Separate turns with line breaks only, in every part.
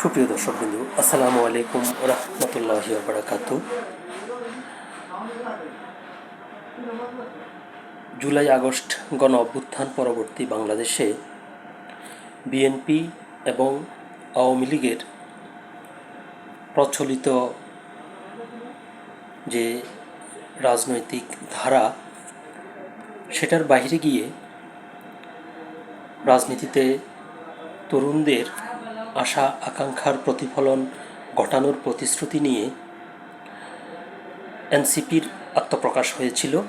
সুপ্রিয় দর্শক বিন্দু, আসসালামু আলাইকুম রহমতুল্লাহি বারাকাত জুলাই, আগস্ট গণ অভ্যুত্থান পরবর্তী বাংলাদেশে বিএনপি এবং আওয়ামী লীগের প্রচলিত যে রাজনৈতিক ধারা, সেটার বাইরে গিয়ে রাজনীতিতে তরুণদের আশা আকাঙ্ক্ষার প্রতিফলন ঘটানোর প্রতিশ্রুতি নিয়ে এনসিপির আত্মপ্রকাশ হয়েছিল।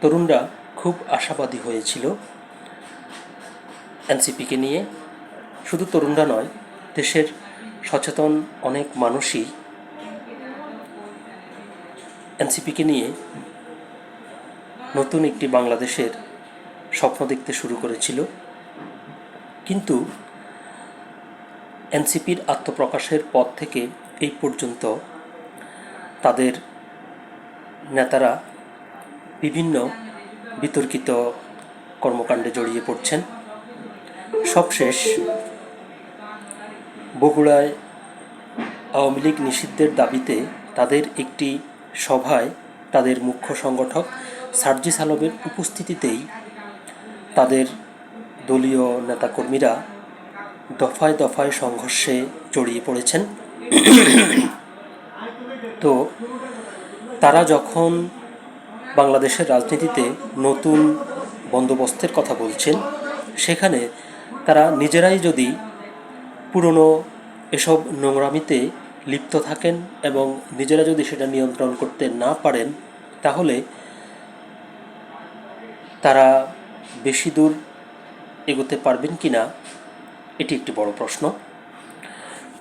তরুণরা খুব আশাবাদী হয়েছিল এনসিপিকে নিয়ে। শুধু তরুণরা নয়, দেশের সচেতন অনেক মানুষই এনসিপিকে নিয়ে নতুন একটি বাংলাদেশের স্বপ্ন দেখতে শুরু করেছিল। কিন্তু এনসিপির আত্মপ্রকাশের পর থেকে এই পর্যন্ত তাদের নেতারা বিভিন্ন বিতর্কিত কর্মকাণ্ডে জড়িয়ে পড়ছেন। সবশেষ বগুড়ায় আওয়ামী লীগ নিষিদ্ধের দাবিতে তাদের একটি সভায় তাদের মুখ্য সংগঠক সার্জিস আলমের উপস্থিতিতেই তাদের দলীয় নেতাকর্মীরা দফায় দফায় সংঘর্ষে জড়িয়ে পড়েছেন। তো তারা যখন বাংলাদেশের রাজনীতিতে নতুন বন্দোবস্তের কথা বলছেন, সেখানে তারা নিজেরাই যদি পুরনো এসব নোংরামিতে লিপ্ত থাকেন এবং নিজেরা যদি সেটা নিয়ন্ত্রণ করতে না পারেন, তাহলে তারা বেশি দূর এগোতে পারবেন কি না এটি একটি বড় প্রশ্ন।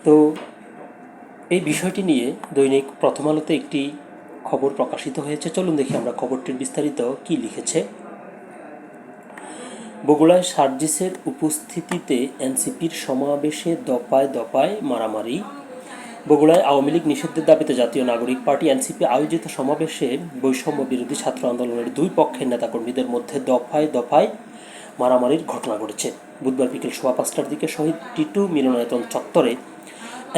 তো, এই বিষয়টি নিয়ে দৈনিক প্রথম আলোতে একটি খবর প্রকাশিত হয়েছে। চলুন দেখি আমরা খবরটির বিস্তারিত কি লিখেছে। বগুড়ায় সার্জিসের উপস্থিতিতে এনসিপির সমাবেশে দপায় দপায় মারামারি। বগুড়ায় আওয়ামী লীগ নিষিদ্ধের দাবিতে জাতীয় নাগরিক পার্টি এনসিপি আয়োজিত সমাবেশে বৈষম্য বিরোধী ছাত্র আন্দোলনের দুই পক্ষের নেতাকর্মীদের মধ্যে দফায় দফায় মারামারির ঘটনা ঘটেছে। বুধবার বিকেল সোয়া পাঁচটার দিকে শহীদ টিটু মিলনায়তন চত্বরে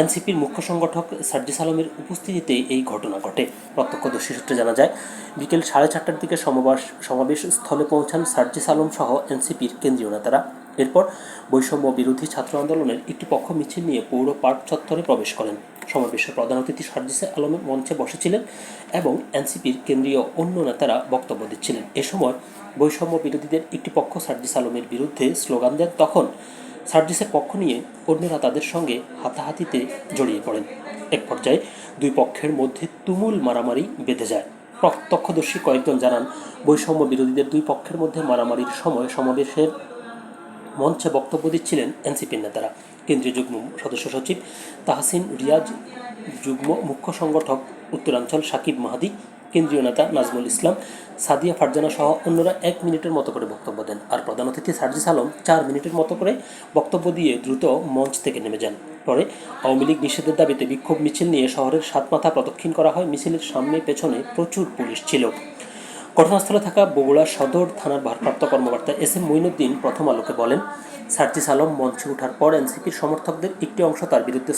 এনসিপির মুখ্য সংগঠক সার্জিস আলমের উপস্থিতিতে এই ঘটনা ঘটে। প্রত্যক্ষদর্শী সূত্রে জানা যায়, বিকেল সাড়ে চারটার দিকে সমাবেশ সমাবেশ স্থলে পৌঁছান সার্জিস আলম সহ এনসিপির কেন্দ্রীয় নেতারা। এরপর বৈষম্য বিরোধী ছাত্র আন্দোলনের একটি পক্ষ মিছিল নিয়ে পৌর পার্ক চত্বরে প্রবেশ করেন। সমাবেশের প্রধান অতিথি সার্জিস আলমের মঞ্চে বসেছিলেন এবং এনসিপির কেন্দ্রীয় অন্য নেতারা বক্তব্য দিচ্ছিলেন। এ সময় বৈষম্য বিরোধীদের একটি পক্ষ সার্জিস আলমের বিরুদ্ধে স্লোগান দেন তখন সার্জিসের পক্ষ নিয়ে অন্যরা তাদের সঙ্গে হাতাহাতিতে জড়িয়ে পড়েন। এক পর্যায়ে দুই পক্ষের মধ্যে তুমুল মারামারি বেঁধে যায়। প্রত্যক্ষদর্শী কয়েকজন জানান, বৈষম্য বিরোধীদের দুই পক্ষের মধ্যে মারামারির সময় সমাবেশের মঞ্চে বক্তব্য দিচ্ছিলেন এনসিপির নেতারা। কেন্দ্রীয় যুগ্ম সদস্য সচিব তাহসিন রিয়াজ, যুগ্ম মুখ্য সংগঠক উত্তরাঞ্চল সাকিব মাহাদি কেন্দ্রীয় নেতা নাজমুল ইসলাম, সাদিয়া ফারজানা সহ অন্যরা এক মিনিটের মতো করে বক্তব্য দেন। আর প্রধান অতিথি সার্জিস আলম চার মিনিটের মতো করে বক্তব্য দিয়ে দ্রুত মঞ্চ থেকে নেমে যান। পরে আওয়ামী লীগ নিষেধের দাবিতে বিক্ষোভ মিছিল নিয়ে শহরের সাতমাথা প্রদক্ষিণ করা হয়। মিছিলের সামনে পেছনে প্রচুর পুলিশ ছিল। ঘটনাস্থলে থাকা বগুড়া সদর থানার ভারপ্রাপ্ত কর্মকর্তা এস এম মইনুদ্দিন প্রথম আলোকে বলেন, সার্জিস আলম মঞ্চে ওঠার পর এনসিপির সমর্থকদের একটি অংশ তার বিরুদ্ধে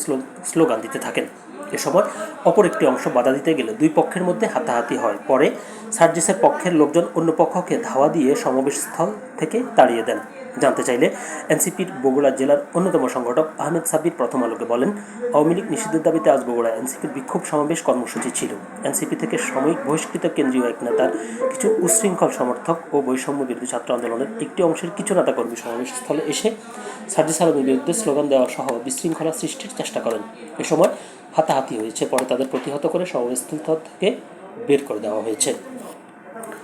স্লোগান দিতে থাকেন। এ সময় অপর একটি অংশ বাধা দিতে গেলে দুই পক্ষের মধ্যে হাতাহাতি হয়। পরে সার্জিসের পক্ষের লোকজন অন্য পক্ষকে ধাওয়া দিয়ে সমাবেশস্থল থেকে তাড়িয়ে দেন। জানতে চাইলে এনসিপির বগুড়া জেলার অন্যতম সংগঠক আহমেদ সাবির প্রথম আলোকে বলেন, আওয়ামী লীগ নিষিদ্ধের দাবিতে আজ বগুড়া এনসিপির বিক্ষোভ সমাবেশ কর্মসূচি ছিল। এনসিপি থেকে সাময়িক বহিষ্কৃত কেন্দ্রীয় এক নেতার কিছু উশৃঙ্খল সমর্থক ও বৈষম্য বিরোধী ছাত্র আন্দোলনের একটি অংশের কিছু নেতাকর্মী সমাবেশস্থলে এসে সার্জিস আলমের বিরুদ্ধে স্লোগান দেওয়া সহ বিশৃঙ্খলা সৃষ্টির চেষ্টা করেন। এ সময় হাতাহাতি হয়েছে, পরে তাদের প্রতিহত করে সমাবেশস্থল থেকে বের করে দেওয়া হয়েছে।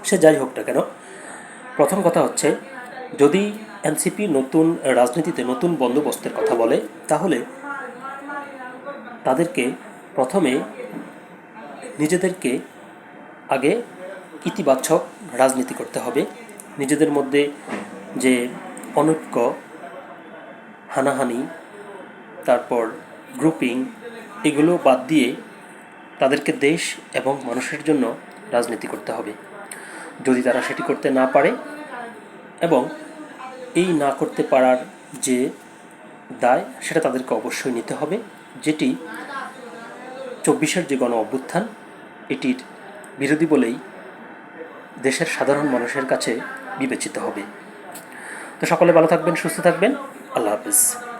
সে যাই হোক না কেন, প্রথম কথা হচ্ছে, যদি এনসিপি নতুন রাজনীতিতে নতুন বন্দোবস্তের কথা বলে, তাহলে তাদেরকে প্রথমে নিজেদেরকে আগে ইতিবাচক রাজনীতি করতে হবে। নিজেদের মধ্যে যে অনৈক্য, হানাহানি, তারপর গ্রুপিং এগুলো বাদ দিয়ে তাদেরকে দেশ এবং মানুষের জন্য রাজনীতি করতে হবে। যদি তারা সেটি করতে না পারে এবং এই না করতে পারার যে দায়, সেটা তাদেরকে অবশ্যই নিতে হবে। যেটি চব্বিশের যে গণ অভ্যুত্থান, এটির বিরোধী বলেই দেশের সাধারণ মানুষের কাছে বিবেচিত হবে। তো সকলে ভালো থাকবেন, সুস্থ থাকবেন। আল্লাহ হাফিজ।